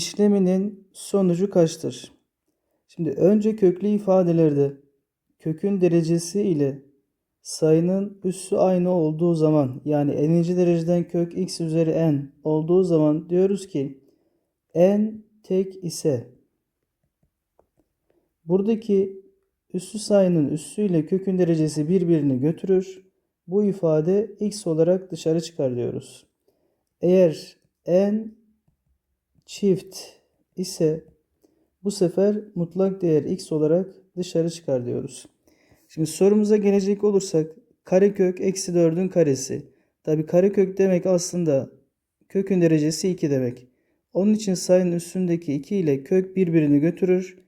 İşleminin sonucu kaçtır? Şimdi önce köklü ifadelerde kökün derecesi ile sayının üssü aynı olduğu zaman yani n'inci dereceden kök x üzeri n olduğu zaman diyoruz ki n tek ise buradaki üssü sayının üssü ile kökün derecesi birbirini götürür. Bu ifade x olarak dışarı çıkar diyoruz. Eğer n çift ise bu sefer mutlak değer x olarak dışarı çıkar diyoruz. Şimdi sorumuza gelecek olursak karekök eksi 4'ün karesi. Tabi karekök demek aslında kökün derecesi 2 demek. Onun için sayının üstündeki 2 ile kök birbirini götürür.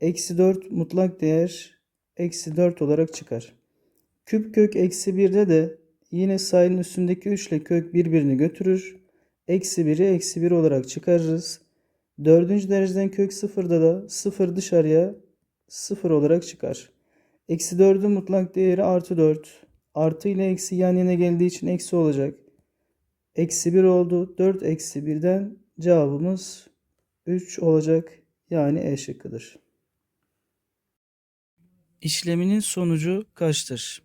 Eksi 4 mutlak değer eksi 4 olarak çıkar. Küp kök eksi 1'de de yine sayının üstündeki 3 ile kök birbirini götürür. Eksi 1'i eksi 1 olarak çıkarırız. Dördüncü dereceden kök sıfırda da sıfır dışarıya sıfır olarak çıkar. Eksi 4'ün mutlak değeri artı 4. Artı ile eksi yan yana geldiği için eksi olacak. Eksi 1 oldu. 4 eksi 1'den cevabımız 3 olacak. Yani E şıkkıdır. İşleminin sonucu kaçtır?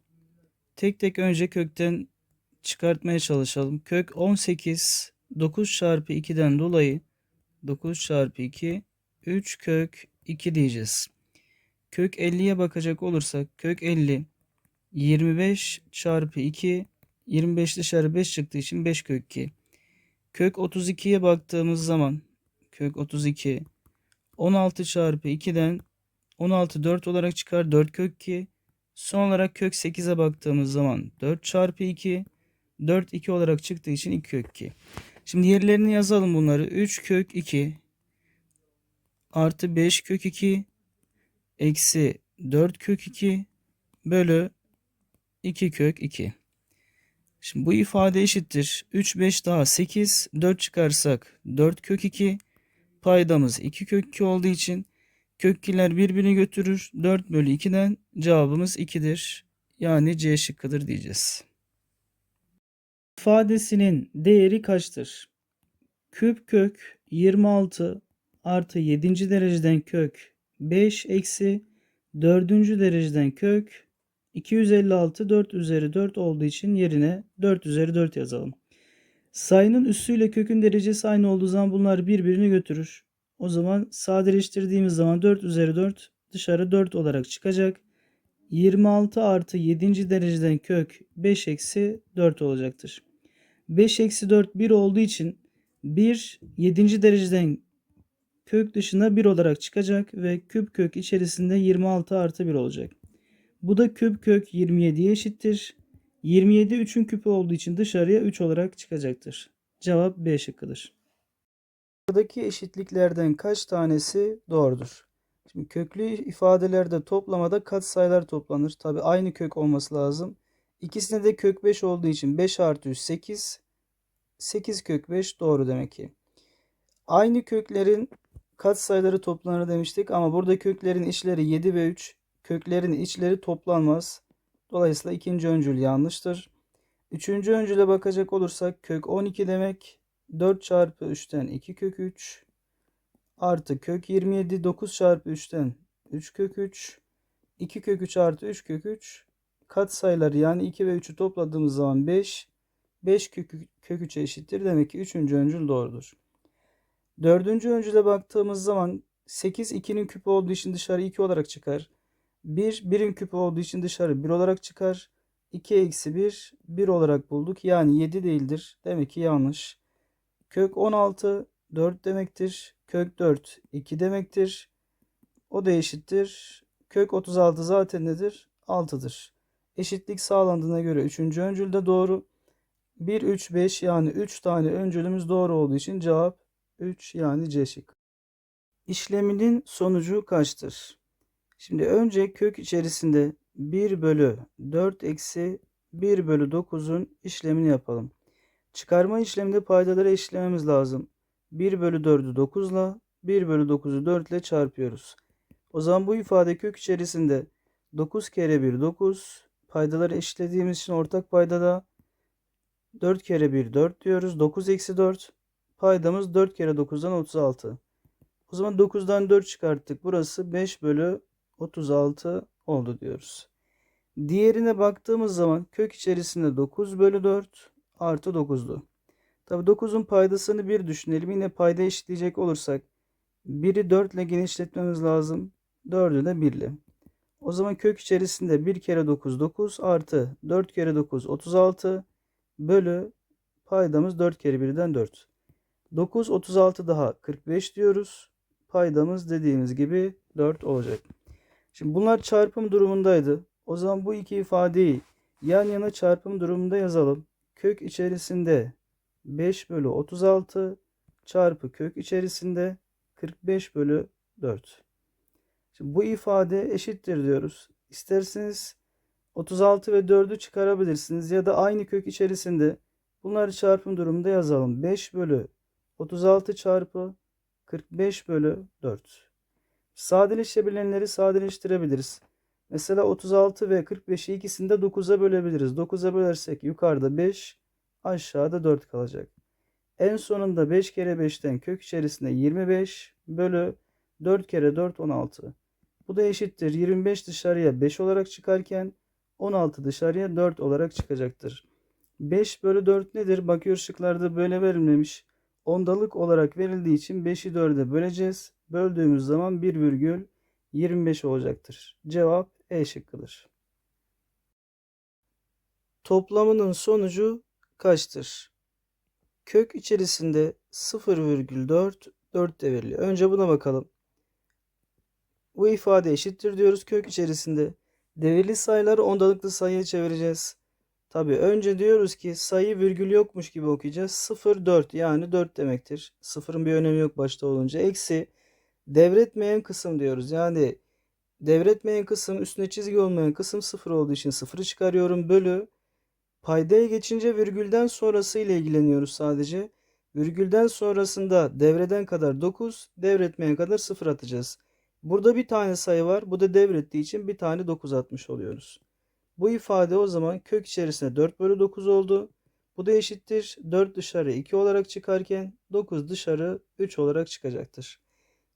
Tek tek önce kökten çıkartmaya çalışalım. Kök 18 9 çarpı 2'den dolayı 9 çarpı 2 3 kök 2 diyeceğiz. Kök 50'ye bakacak olursak kök 50 25 çarpı 2 25 dışarı 5 çıktığı için 5 kök 2. Kök 32'ye baktığımız zaman kök 32 16 çarpı 2'den 16 4 olarak çıkar 4 kök 2. Son olarak kök 8'e baktığımız zaman 4 çarpı 2 4 2 olarak çıktığı için 2 kök 2. Şimdi yerlerini yazalım bunları. 3 kök 2 artı 5 kök 2 eksi 4 kök 2 bölü 2 kök 2. Şimdi bu ifade eşittir. 3 5 daha 8 4 çıkarsak 4 kök 2 paydamız 2 kök 2 olduğu için kökkiler birbirini götürür. 4 bölü 2'den cevabımız 2'dir. Yani C şıkkıdır diyeceğiz. İfadesinin değeri kaçtır? Küp kök 26 artı 7. dereceden kök 5 eksi 4. dereceden kök 256 4 üzeri 4 olduğu için yerine 4 üzeri 4 yazalım. Sayının üssüyle kökün derecesi aynı olduğu zaman bunlar birbirini götürür. O zaman sadeleştirdiğimiz zaman 4 üzeri 4 dışarı 4 olarak çıkacak. 26 artı 7. dereceden kök 5 eksi 4 olacaktır. 5 eksi 4 1 olduğu için 1 7. dereceden kök dışına 1 olarak çıkacak ve küp kök içerisinde 26 artı 1 olacak. Bu da küp kök 27'ye eşittir. 27 3'ün küpü olduğu için dışarıya 3 olarak çıkacaktır. Cevap B şıkkıdır. Buradaki eşitliklerden kaç tanesi doğrudur? Şimdi köklü ifadelerde toplamada katsayılar toplanır. Tabi aynı kök olması lazım. İkisinde de kök 5 olduğu için 5 artı 3 8. 8 kök 5 doğru demek ki. Aynı köklerin katsayıları toplanır demiştik ama burada köklerin içleri 7 ve 3. Köklerin içleri toplanmaz. Dolayısıyla ikinci öncül yanlıştır. Üçüncü öncüle bakacak olursak kök 12 demek. 4 çarpı 3'ten 2 kök 3 artı kök 27 9 çarpı 3'ten 3 kök 3 2 kök 3 artı 3 kök 3 katsayıları yani 2 ve 3'ü topladığımız zaman 5 5 kök, kök 3'e eşittir. Demek ki 3. öncül doğrudur. 4. öncüle baktığımız zaman 8 2'nin küpü olduğu için dışarı 2 olarak çıkar. 1 1'in küpü olduğu için dışarı 1 olarak çıkar. 2 eksi 1 1 olarak bulduk. Yani 7 değildir. Demek ki yanlış. Kök 16 4 demektir. Kök 4 2 demektir. O da eşittir. Kök 36 zaten nedir? 6'dır. Eşitlik sağlandığına göre 3. öncül de doğru. 1, 3, 5 yani 3 tane öncülümüz doğru olduğu için cevap 3 yani C şık. İşleminin sonucu kaçtır? Şimdi önce kök içerisinde 1 bölü 4 eksi 1 bölü 9'un işlemini yapalım. Çıkarma işleminde paydaları eşitlememiz lazım. 1 bölü 4'ü 9 ile 1 bölü 9'u 4 ile çarpıyoruz. O zaman bu ifade kök içerisinde 9 kere 1 9 paydaları eşitlediğimiz için ortak paydada 4 kere 1 4 diyoruz. 9 eksi 4 paydamız 4 kere 9'dan 36. O zaman 9'dan 4 çıkarttık. Burası 5 bölü 36 oldu diyoruz. Diğerine baktığımız zaman kök içerisinde 9 bölü 4 artı 9'du. Tabi 9'un paydasını 1 düşünelim. Yine payda eşitleyecek olursak 1'i 4 ile genişletmemiz lazım. 4'ü de 1 ile. O zaman kök içerisinde 1 kere 9 9 artı 4 kere 9 36 bölü paydamız 4 kere 1'den 4. 9 36 daha 45 diyoruz. Paydamız dediğimiz gibi 4 olacak. Şimdi bunlar çarpım durumundaydı. O zaman bu iki ifadeyi yan yana çarpım durumunda yazalım. Kök içerisinde 5 bölü 36 çarpı kök içerisinde 45 bölü 4. Şimdi bu ifade eşittir diyoruz. İsterseniz 36 ve 4'ü çıkarabilirsiniz ya da aynı kök içerisinde bunları çarpım durumunda yazalım. 5 bölü 36 çarpı 45 bölü 4. Sadeleşebilenleri sadeleştirebiliriz. Mesela 36 ve 45'i ikisini de 9'a bölebiliriz. 9'a bölersek yukarıda 5, aşağıda 4 kalacak. En sonunda 5 kere 5'ten kök içerisinde 25 bölü 4 kere 4 16. Bu da eşittir. 25 dışarıya 5 olarak çıkarken 16 dışarıya 4 olarak çıkacaktır. 5 bölü 4 nedir? Bakıyor şıklarda böyle verilmemiş. Ondalık olarak verildiği için 5'i 4'e böleceğiz. Böldüğümüz zaman 1 virgül 25 olacaktır. Cevap E şıkkıdır. Toplamının sonucu kaçtır? Kök içerisinde 0,4 4 de. Önce buna bakalım. Bu ifade eşittir diyoruz kök içerisinde. Devirli sayıları ondalıklı sayıya çevireceğiz. Tabi önce diyoruz ki sayı virgül yokmuş gibi okuyacağız. 0 4 yani 4 demektir. Sıfırın bir önemi yok başta olunca. Eksi devretmeyen kısım diyoruz. Yani devretmeyen kısım üstüne çizgi olmayan kısım 0 olduğu için 0'ı çıkarıyorum. Bölü paydaya geçince virgülden sonrası ile ilgileniyoruz sadece. Virgülden sonrasında devreden kadar 9, devretmeyen kadar 0 atacağız. Burada bir tane sayı var. Bu da devrettiği için bir tane 9 atmış oluyoruz. Bu ifade o zaman kök içerisinde 4 bölü 9 oldu. Bu da eşittir. 4 dışarı 2 olarak çıkarken 9 dışarı 3 olarak çıkacaktır.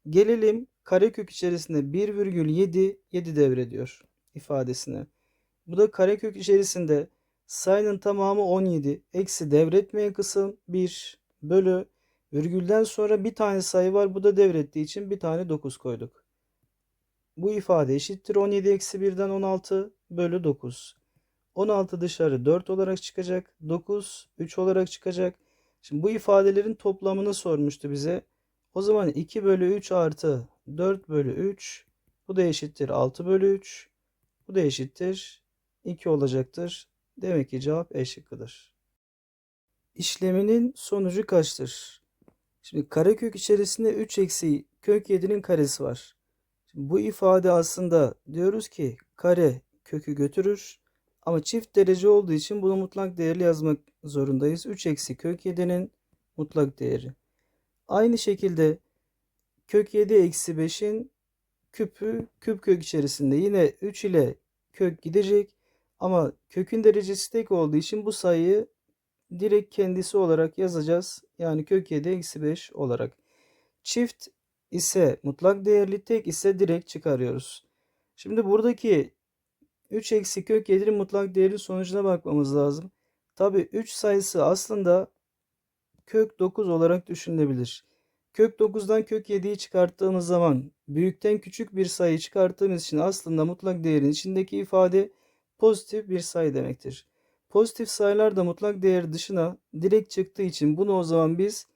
Gelelim karekök içerisinde 1,7 7 devrediyor ifadesine. Bu da karekök içerisinde sayının tamamı 17 eksi devretmeyen kısım 1 bölü virgülden sonra bir tane sayı var. Bu da devrettiği için bir tane 9 koyduk. Bu ifade eşittir 17 eksi 1'den 16 bölü 9. 16 dışarı 4 olarak çıkacak. 9 3 olarak çıkacak. Şimdi bu ifadelerin toplamını sormuştu bize. O zaman 2 bölü 3 artı 4 bölü 3 bu da eşittir 6 bölü 3. Bu da eşittir 2 olacaktır. Demek ki cevap E şıkkıdır. İşleminin sonucu kaçtır? Şimdi karekök içerisinde 3 eksi kök 7'nin karesi var. Şimdi bu ifade aslında diyoruz ki kare kökü götürür. Ama çift derece olduğu için bunu mutlak değerli yazmak zorundayız. 3 eksi kök 7'nin mutlak değeri. Aynı şekilde kök 7 eksi 5'in küpü küp kök içerisinde yine 3 ile kök gidecek. Ama kökün derecesi tek olduğu için bu sayıyı direkt kendisi olarak yazacağız. Yani kök 7 eksi 5 olarak. Çift ise mutlak değerli tek ise direkt çıkarıyoruz. Şimdi buradaki 3 eksi kök 7'nin mutlak değeri sonucuna bakmamız lazım. Tabi 3 sayısı aslında kök 9 olarak düşünülebilir. Kök 9'dan kök 7'yi çıkarttığımız zaman büyükten küçük bir sayı çıkarttığımız için aslında mutlak değerin içindeki ifade pozitif bir sayı demektir. Pozitif sayılar da mutlak değer dışına direkt çıktığı için bunu o zaman biz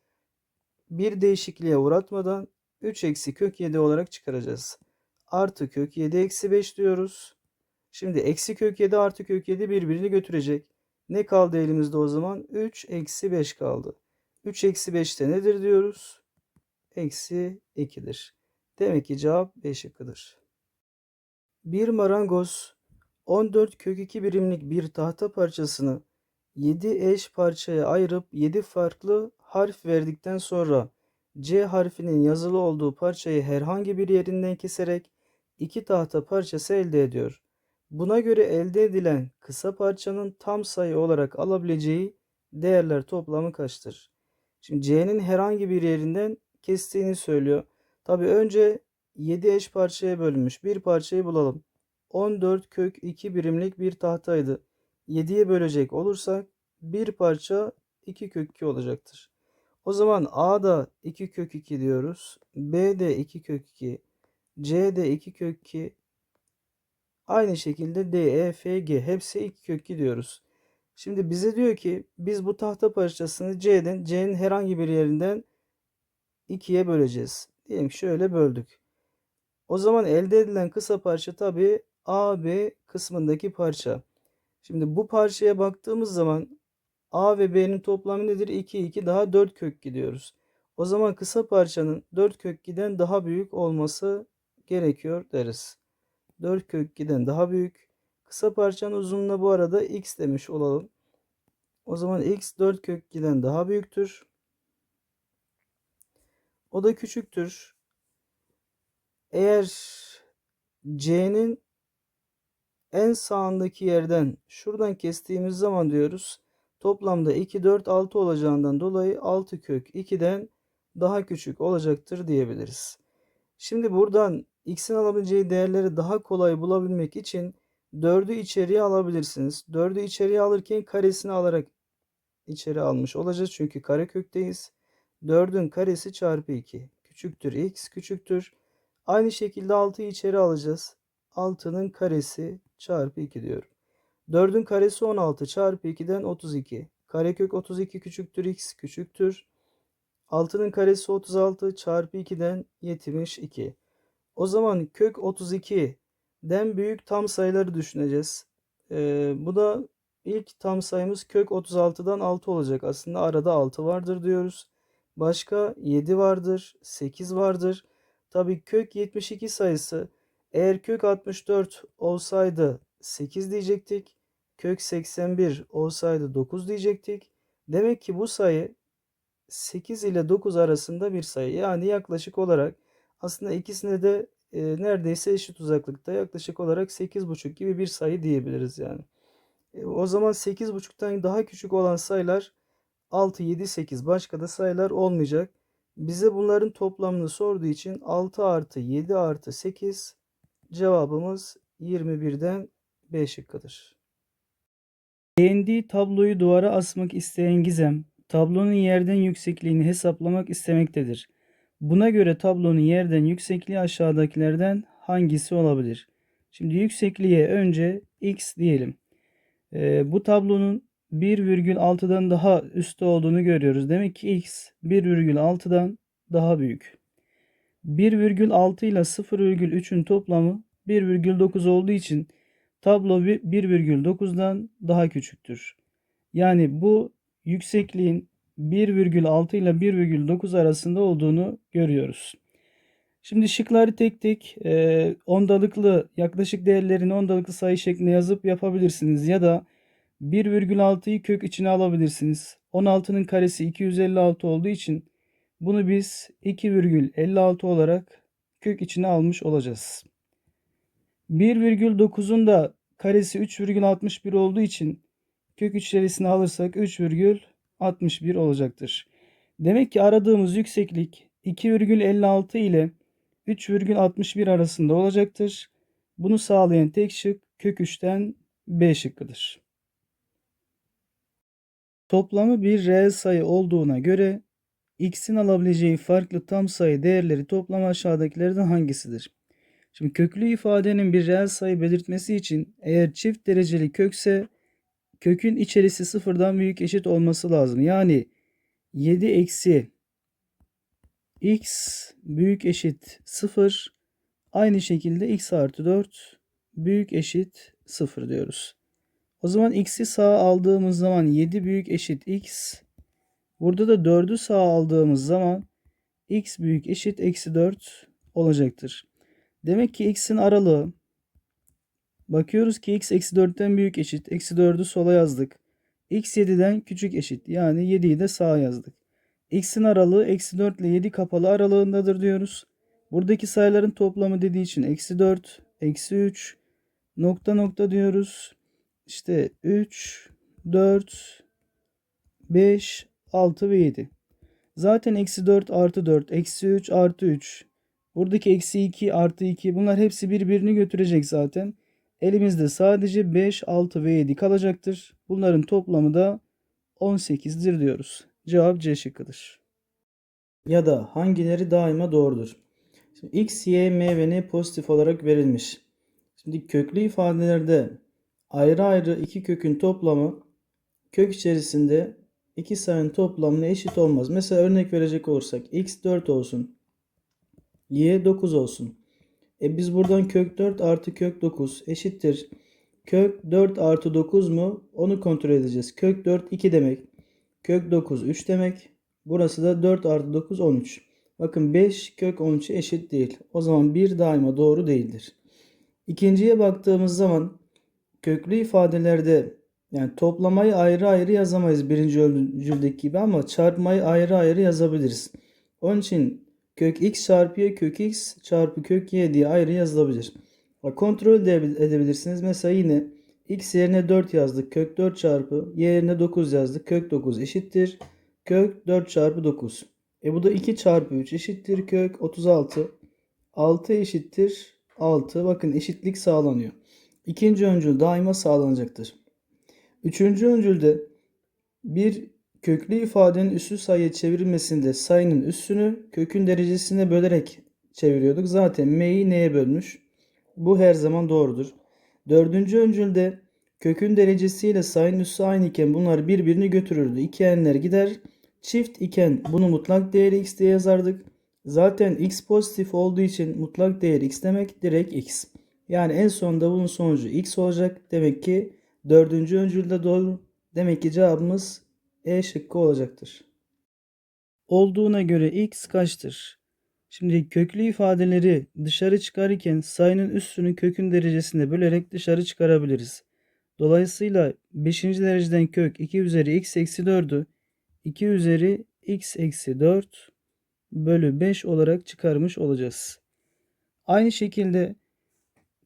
bir değişikliğe uğratmadan 3 eksi kök 7 olarak çıkaracağız. Artı kök 7 eksi 5 diyoruz. Şimdi eksi kök 7 artı kök 7 birbirini götürecek. Ne kaldı elimizde o zaman? 3 eksi 5 kaldı. 3 eksi 5 de nedir diyoruz? Eksi 2'dir. Demek ki cevap B şıkkıdır. Bir marangoz 14 kök 2 birimlik bir tahta parçasını 7 eş parçaya ayırıp 7 farklı harf verdikten sonra C harfinin yazılı olduğu parçayı herhangi bir yerinden keserek iki tahta parçası elde ediyor. Buna göre elde edilen kısa parçanın tam sayı olarak alabileceği değerler toplamı kaçtır? Şimdi C'nin herhangi bir yerinden kestiğini söylüyor. Tabii önce 7 eş parçaya bölünmüş. Bir parçayı bulalım. 14 kök 2 birimlik bir tahtaydı. 7'ye bölecek olursak bir parça 2 kök 2 olacaktır. O zaman A'da 2 kök 2 diyoruz. B'de 2 kök 2. C'de 2 kök 2. Aynı şekilde D, E, F, G hepsi 2 kök 2 diyoruz. Şimdi bize diyor ki biz bu tahta parçasını C'den C'nin herhangi bir yerinden 2'ye böleceğiz. Diyelim şöyle böldük. O zaman elde edilen kısa parça tabii A, B kısmındaki parça. Şimdi bu parçaya baktığımız zaman A ve B'nin toplamı nedir? 2, 2 daha 4 kök gidiyoruz. O zaman kısa parçanın 4 kök giden daha büyük olması gerekiyor deriz. 4 kök giden daha büyük. Kısa parçanın uzunluğuna bu arada x demiş olalım. O zaman x 4 kök giden daha büyüktür. O da küçüktür. Eğer c'nin en sağındaki yerden şuradan kestiğimiz zaman diyoruz. Toplamda 2, 4, 6 olacağından dolayı 6 kök 2'den daha küçük olacaktır diyebiliriz. Şimdi buradan x'in alabileceği değerleri daha kolay bulabilmek için 4'ü içeriye alabilirsiniz. 4'ü içeriye alırken karesini alarak içeri almış olacağız. Çünkü karekökteyiz. 4'ün karesi çarpı 2 küçüktür x küçüktür. Aynı şekilde 6'yı içeri alacağız. 6'nın karesi çarpı 2 diyorum. 4'ün karesi 16 çarpı 2'den 32. Karekök 32 küçüktür x küçüktür. 6'nın karesi 36 çarpı 2'den 72. O zaman kök 32'den büyük tam sayıları düşüneceğiz. Ee, bu da ilk tam sayımız kök 36'dan 6 olacak. Aslında arada 6 vardır diyoruz. Başka 7 vardır, 8 vardır. Tabii kök 72 sayısı eğer kök 64 olsaydı 8 diyecektik. Kök 81 olsaydı 9 diyecektik. Demek ki bu sayı 8 ile 9 arasında bir sayı. Yani yaklaşık olarak aslında ikisine de e, neredeyse eşit uzaklıkta yaklaşık olarak 8,5 gibi bir sayı diyebiliriz yani. E, o zaman 8,5'tan daha küçük olan sayılar 6, 7, 8 başka da sayılar olmayacak. Bize bunların toplamını sorduğu için 6 artı 7 artı 8 cevabımız 21'den B şıkkıdır. Beğendiği tabloyu duvara asmak isteyen Gizem, tablonun yerden yüksekliğini hesaplamak istemektedir. Buna göre tablonun yerden yüksekliği aşağıdakilerden hangisi olabilir? Şimdi yüksekliğe önce x diyelim. Ee, bu tablonun 1,6'dan daha üstte olduğunu görüyoruz. Demek ki x 1,6'dan daha büyük. 1,6 ile 0,3'ün toplamı 1,9 olduğu için tablo 1,9'dan daha küçüktür. Yani bu yüksekliğin 1,6 ile 1,9 arasında olduğunu görüyoruz. Şimdi şıkları tek tek e, ondalıklı yaklaşık değerlerini ondalıklı sayı şeklinde yazıp yapabilirsiniz. Ya da 1,6'yı kök içine alabilirsiniz. 16'nın karesi 256 olduğu için bunu biz 2,56 olarak kök içine almış olacağız. 1,9'un da karesi 3,61 olduğu için kök içerisine alırsak 3,61 olacaktır. Demek ki aradığımız yükseklik 2,56 ile 3,61 arasında olacaktır. Bunu sağlayan tek şık kök 3'ten B şıkkıdır. Toplamı bir reel sayı olduğuna göre x'in alabileceği farklı tam sayı değerleri toplamı aşağıdakilerden hangisidir? Şimdi köklü ifadenin bir reel sayı belirtmesi için eğer çift dereceli kökse kökün içerisi sıfırdan büyük eşit olması lazım. Yani 7 eksi x büyük eşit 0 aynı şekilde x artı 4 büyük eşit 0 diyoruz. O zaman x'i sağa aldığımız zaman 7 büyük eşit x. Burada da 4'ü sağa aldığımız zaman x büyük eşit eksi 4 olacaktır. Demek ki x'in aralığı bakıyoruz ki x eksi 4'ten büyük eşit. Eksi 4'ü sola yazdık. x 7'den küçük eşit. Yani 7'yi de sağa yazdık. x'in aralığı eksi 4 ile 7 kapalı aralığındadır diyoruz. Buradaki sayıların toplamı dediği için eksi 4, eksi 3 nokta nokta diyoruz. İşte 3, 4, 5, 6 ve 7. Zaten eksi 4 artı 4, eksi 3 artı 3 Buradaki eksi 2 artı 2 bunlar hepsi birbirini götürecek zaten. Elimizde sadece 5, 6 ve 7 kalacaktır. Bunların toplamı da 18'dir diyoruz. Cevap C şıkkıdır. Ya da hangileri daima doğrudur? Şimdi x, y, m ve n pozitif olarak verilmiş. Şimdi köklü ifadelerde ayrı ayrı iki kökün toplamı kök içerisinde iki sayının toplamına eşit olmaz. Mesela örnek verecek olursak x 4 olsun. y 9 olsun. E biz buradan kök 4 artı kök 9 eşittir. Kök 4 artı 9 mu? Onu kontrol edeceğiz. Kök 4 2 demek. Kök 9 3 demek. Burası da 4 artı 9 13. Bakın 5 kök 13'e eşit değil. O zaman 1 daima doğru değildir. İkinciye baktığımız zaman köklü ifadelerde yani toplamayı ayrı ayrı yazamayız birinci öncüldeki gibi ama çarpmayı ayrı ayrı yazabiliriz. Onun için kök x çarpı y kök x çarpı kök y diye ayrı yazılabilir. Kontrol edebilirsiniz. Mesela yine x yerine 4 yazdık. Kök 4 çarpı y yerine 9 yazdık. Kök 9 eşittir. Kök 4 çarpı 9. E bu da 2 çarpı 3 eşittir kök 36. 6 eşittir 6. Bakın eşitlik sağlanıyor. İkinci öncül daima sağlanacaktır. Üçüncü öncülde bir köklü ifadenin üssü sayıya çevrilmesinde sayının üssünü kökün derecesine bölerek çeviriyorduk. Zaten m'yi neye bölmüş? Bu her zaman doğrudur. Dördüncü öncülde kökün derecesiyle sayının üssü aynı iken bunlar birbirini götürürdü. İki enler gider. Çift iken bunu mutlak değeri x diye yazardık. Zaten x pozitif olduğu için mutlak değer x demek direkt x. Yani en sonunda bunun sonucu x olacak. Demek ki dördüncü öncülde doğru. Demek ki cevabımız E şıkkı olacaktır. Olduğuna göre x kaçtır? Şimdi köklü ifadeleri dışarı çıkarırken sayının üstünü kökün derecesinde bölerek dışarı çıkarabiliriz. Dolayısıyla 5. dereceden kök 2 üzeri x eksi 4'ü 2 üzeri x eksi 4 bölü 5 olarak çıkarmış olacağız. Aynı şekilde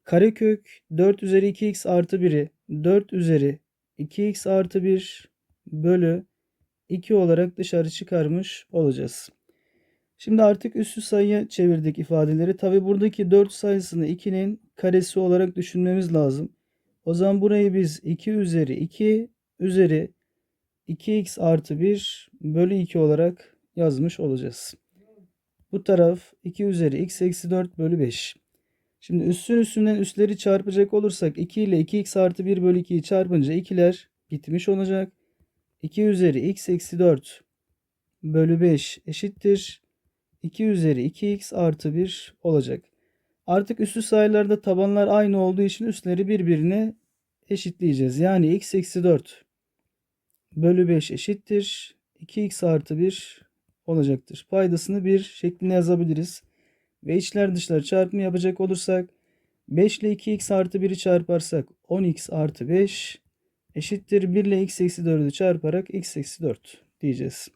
karekök 4 üzeri 2x artı 1'i 4 üzeri 2x artı 1 bölü 2 olarak dışarı çıkarmış olacağız. Şimdi artık üssü sayıya çevirdik ifadeleri. Tabi buradaki 4 sayısını 2'nin karesi olarak düşünmemiz lazım. O zaman burayı biz 2 üzeri 2 üzeri 2x artı 1 bölü 2 olarak yazmış olacağız. Bu taraf 2 üzeri x eksi 4 bölü 5. Şimdi üssün üstünden üsleri çarpacak olursak 2 ile 2x artı 1 bölü 2'yi çarpınca 2'ler gitmiş olacak. 2 üzeri x eksi 4 bölü 5 eşittir. 2 üzeri 2x artı 1 olacak. Artık üstü sayılarda tabanlar aynı olduğu için üstleri birbirine eşitleyeceğiz. Yani x eksi 4 bölü 5 eşittir. 2x artı 1 olacaktır. Paydasını 1 şeklinde yazabiliriz. Ve içler dışlar çarpımı yapacak olursak 5 ile 2x artı 1'i çarparsak 10x artı 5 eşittir 1 ile x eksi 4'ü çarparak x eksi 4 diyeceğiz.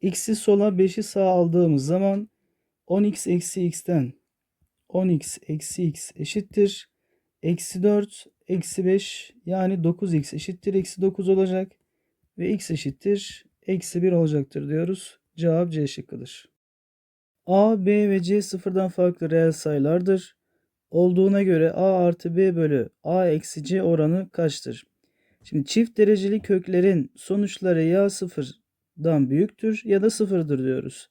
x'i sola 5'i sağa aldığımız zaman 10x eksi x'ten 10x eksi x eşittir. Eksi 4 eksi 5 yani 9x eşittir eksi 9 olacak. Ve x eşittir eksi 1 olacaktır diyoruz. Cevap C şıkkıdır. A, B ve C sıfırdan farklı reel sayılardır. Olduğuna göre A artı B bölü A eksi C oranı kaçtır? Şimdi çift dereceli köklerin sonuçları ya sıfırdan büyüktür ya da sıfırdır diyoruz.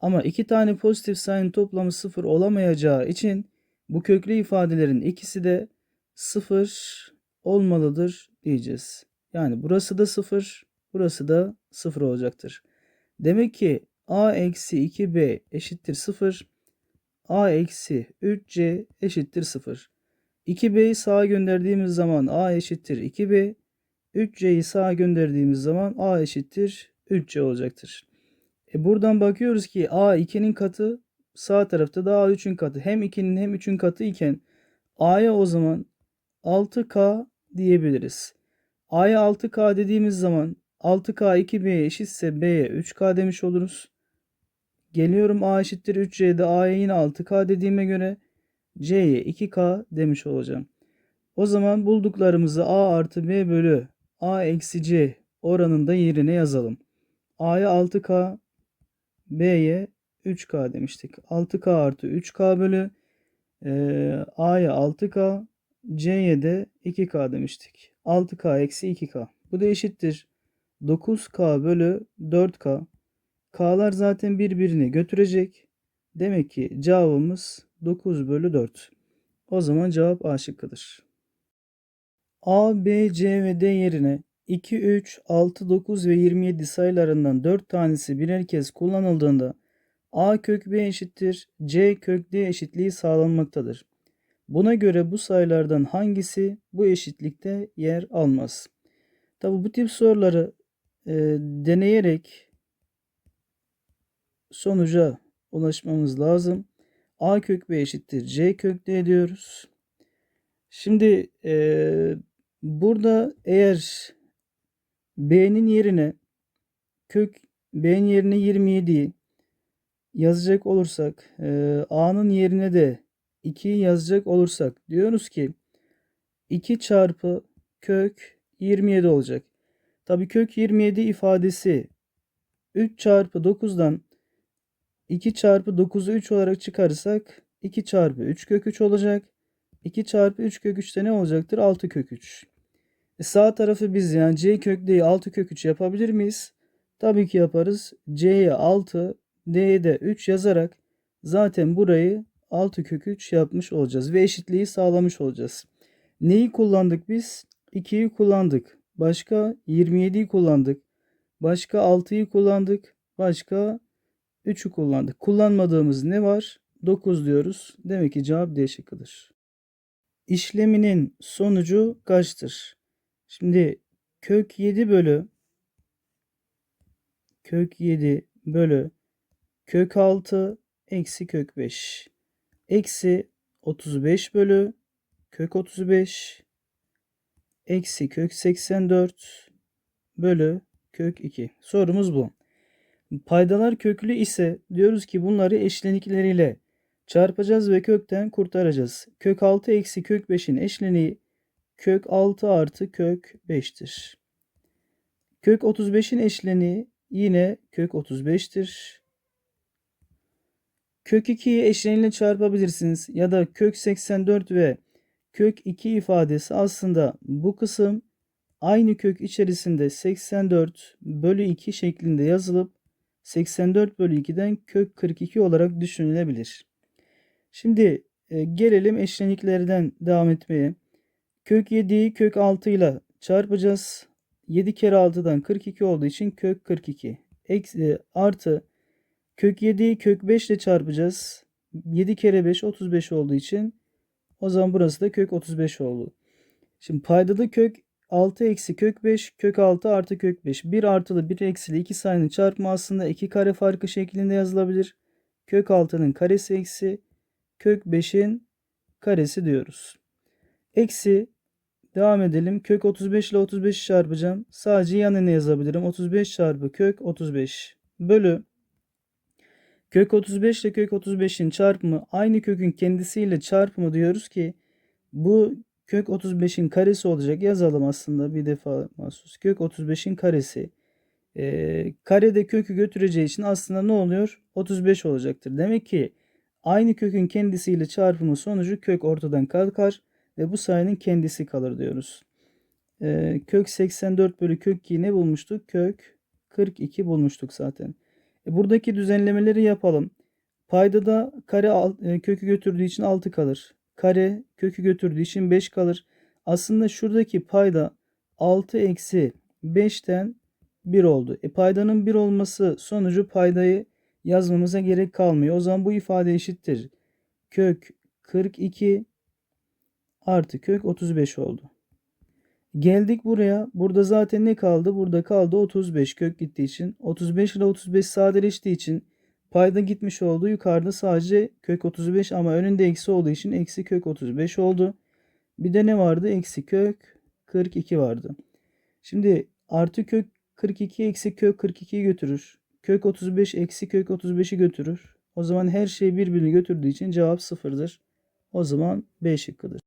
Ama iki tane pozitif sayının toplamı sıfır olamayacağı için bu köklü ifadelerin ikisi de sıfır olmalıdır diyeceğiz. Yani burası da sıfır, burası da sıfır olacaktır. Demek ki a eksi 2b eşittir 0. a eksi 3c eşittir 0. 2b'yi sağa gönderdiğimiz zaman a eşittir 2b. 3c'yi sağa gönderdiğimiz zaman a eşittir 3c olacaktır. E buradan bakıyoruz ki a 2'nin katı sağ tarafta da a 3'ün katı. Hem 2'nin hem 3'ün katı iken a'ya o zaman 6k diyebiliriz. a'ya 6k dediğimiz zaman 6k 2b'ye eşitse b'ye 3k demiş oluruz. Geliyorum a eşittir 3c'de a'ya yine 6k dediğime göre c'ye 2k demiş olacağım. O zaman bulduklarımızı a artı b bölü a eksi c oranında yerine yazalım. a'ya 6k b'ye 3K demiştik. 6K artı 3K bölü e, A'ya 6K C'ye de 2K demiştik. 6K eksi 2K. Bu da eşittir. 9K bölü 4K. K'lar zaten birbirini götürecek. Demek ki cevabımız 9 bölü 4. O zaman cevap A şıkkıdır. A, B, C ve D yerine 2, 3, 6, 9 ve 27 sayılarından 4 tanesi birer kez kullanıldığında A kök B eşittir C kök D eşitliği sağlanmaktadır. Buna göre bu sayılardan hangisi bu eşitlikte yer almaz? Tabi bu tip soruları e, deneyerek sonuca ulaşmamız lazım. A kök B eşittir C kök D diyoruz. Şimdi e, burada eğer B'nin yerine kök B'nin yerine 27'yi yazacak olursak e, A'nın yerine de 2'yi yazacak olursak diyoruz ki 2 çarpı kök 27 olacak. Tabi kök 27 ifadesi 3 çarpı 9'dan 2 çarpı 9'u 3 olarak çıkarırsak 2 çarpı 3 kök 3 olacak. 2 çarpı 3 kök 3'te ne olacaktır? 6 kök 3. E sağ tarafı biz yani c kök d'yi 6 kök 3 yapabilir miyiz? Tabii ki yaparız. c'ye 6, d'ye de 3 yazarak zaten burayı 6 kök 3 yapmış olacağız ve eşitliği sağlamış olacağız. Neyi kullandık biz? 2'yi kullandık. Başka 27'yi kullandık. Başka 6'yı kullandık. Başka 3'ü kullandık. Kullanmadığımız ne var? 9 diyoruz. Demek ki cevap D şıkkıdır. İşleminin sonucu kaçtır? Şimdi kök 7 bölü kök 7 bölü kök 6 eksi kök 5 eksi 35 bölü kök 35 eksi kök 84 bölü kök 2. Sorumuz bu. Paydalar köklü ise diyoruz ki bunları eşlenikleriyle çarpacağız ve kökten kurtaracağız. Kök 6 eksi kök 5'in eşleniği kök 6 artı kök 5'tir. Kök 35'in eşleniği yine kök 35'tir. Kök 2'yi eşleniyle çarpabilirsiniz ya da kök 84 ve kök 2 ifadesi aslında bu kısım aynı kök içerisinde 84 bölü 2 şeklinde yazılıp 84 bölü 2'den kök 42 olarak düşünülebilir. Şimdi e, gelelim eşleniklerden devam etmeye. Kök 7'yi kök 6 ile çarpacağız. 7 kere 6'dan 42 olduğu için kök 42. Eksi, artı kök 7'yi kök 5 ile çarpacağız. 7 kere 5 35 olduğu için o zaman burası da kök 35 oldu. Şimdi paydada kök 6 eksi kök 5 kök 6 artı kök 5. 1 artılı 1 eksili iki sayının çarpımı aslında 2 kare farkı şeklinde yazılabilir. Kök 6'nın karesi eksi kök 5'in karesi diyoruz. Eksi devam edelim. Kök 35 ile 35'i çarpacağım. Sadece yanına yazabilirim. 35 çarpı kök 35 bölü kök 35 ile kök 35'in çarpımı aynı kökün kendisiyle çarpımı diyoruz ki bu kök 35'in karesi olacak. Yazalım aslında bir defa mahsus. Kök 35'in karesi. Ee, karede kökü götüreceği için aslında ne oluyor? 35 olacaktır. Demek ki aynı kökün kendisiyle çarpımı sonucu kök ortadan kalkar ve bu sayının kendisi kalır diyoruz. Ee, kök 84 bölü kök 2 ne bulmuştuk? Kök 42 bulmuştuk zaten. E, buradaki düzenlemeleri yapalım. Payda da kare e, kökü götürdüğü için 6 kalır. Kare kökü götürdüğü için 5 kalır. Aslında şuradaki payda 6 eksi 5'ten 1 oldu. E paydanın 1 olması sonucu paydayı yazmamıza gerek kalmıyor. O zaman bu ifade eşittir. Kök 42 artı kök 35 oldu. Geldik buraya. Burada zaten ne kaldı? Burada kaldı 35 kök gittiği için. 35 ile 35 sadeleştiği için payda gitmiş oldu. Yukarıda sadece kök 35 ama önünde eksi olduğu için eksi kök 35 oldu. Bir de ne vardı? Eksi kök 42 vardı. Şimdi artı kök 42 eksi kök 42'yi götürür. Kök 35 eksi kök 35'i götürür. O zaman her şey birbirini götürdüğü için cevap sıfırdır. O zaman B şıkkıdır.